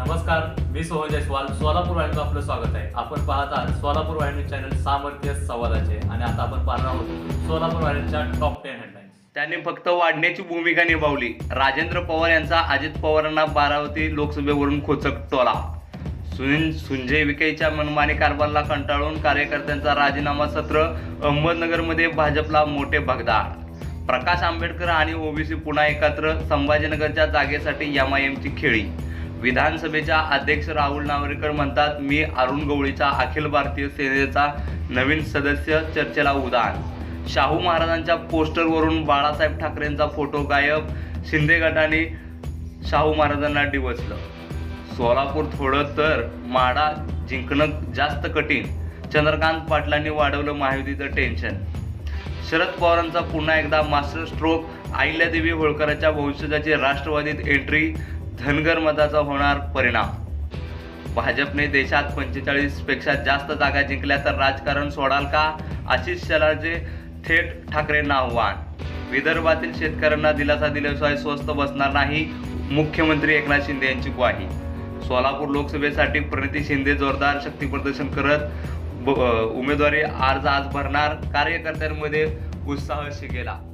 नमस्कार मी सोहन जयस्वाल. सोलापूर वाहिनीचं आपलं स्वागत आहे. आपण पाहत आहात सोलापूर वाहिनी चॅनल सामर्थ्य संवादाचे आणि आता आपण पाहणार आहोत सोलापूर वाहिनीच्या टॉप टेन हेडलाईन्स त्यांनी फक्त वाढण्याची भूमिका निभावली. राजेंद्र पवार यांचा अजित पवारांना बारावती लोकसभेवरून खोचक टोला सुनील सुंजय विखेच्या मनमानी कारभारला कंटाळून कार्यकर्त्यांचा राजीनामा सत्र अहमदनगरमध्ये भाजपला मोठे भगदाड. प्रकाश आंबेडकर आणि ओबीसी पुन्हा एकत्र संभाजीनगरच्या जागेसाठी एम आय एमची खेळी. विधानसभेच्या अध्यक्ष राहुल नावरेकर म्हणतात मी अरुण गवळीचा अखिल भारतीय सेनेचा नवीन सदस्य चर्चेला उदाहरण शाहू महाराजांच्या पोस्टरवरून बाळासाहेब ठाकरेंचा फोटो गायब शिंदे गटाने शाहू महाराजांना डिवचलं. सोलापूर थोडं तर माडा जिंकणं जास्त कठीण चंद्रकांत पाटलांनी वाढवलं महायुतीचं टेन्शन. शरद पवारांचा पुन्हा एकदा मास्टर स्ट्रोक अहिल्यादेवी होळकरांच्या भविष्याची राष्ट्रवादीत एंट्री धनगर मताचा होणार परिणाम. भाजपने देशात पंचेचाळीसपेक्षा जास्त जागा जिंकल्या तर राजकारण सोडाल का? आशिष शेलारचे थेट ठाकरेंना आव्हान. विदर्भातील शेतकऱ्यांना दिलासा दिल्याशिवाय स्वस्त बसणार नाही मुख्यमंत्री एकनाथ शिंदे यांची ग्वाही. सोलापूर लोकसभेसाठी प्रणिती शिंदे जोरदार शक्तीप्रदर्शन करत ब- उमेदवारी अर्ज आज भरणार. कार्यकर्त्यांमध्ये उत्साह शिगेला.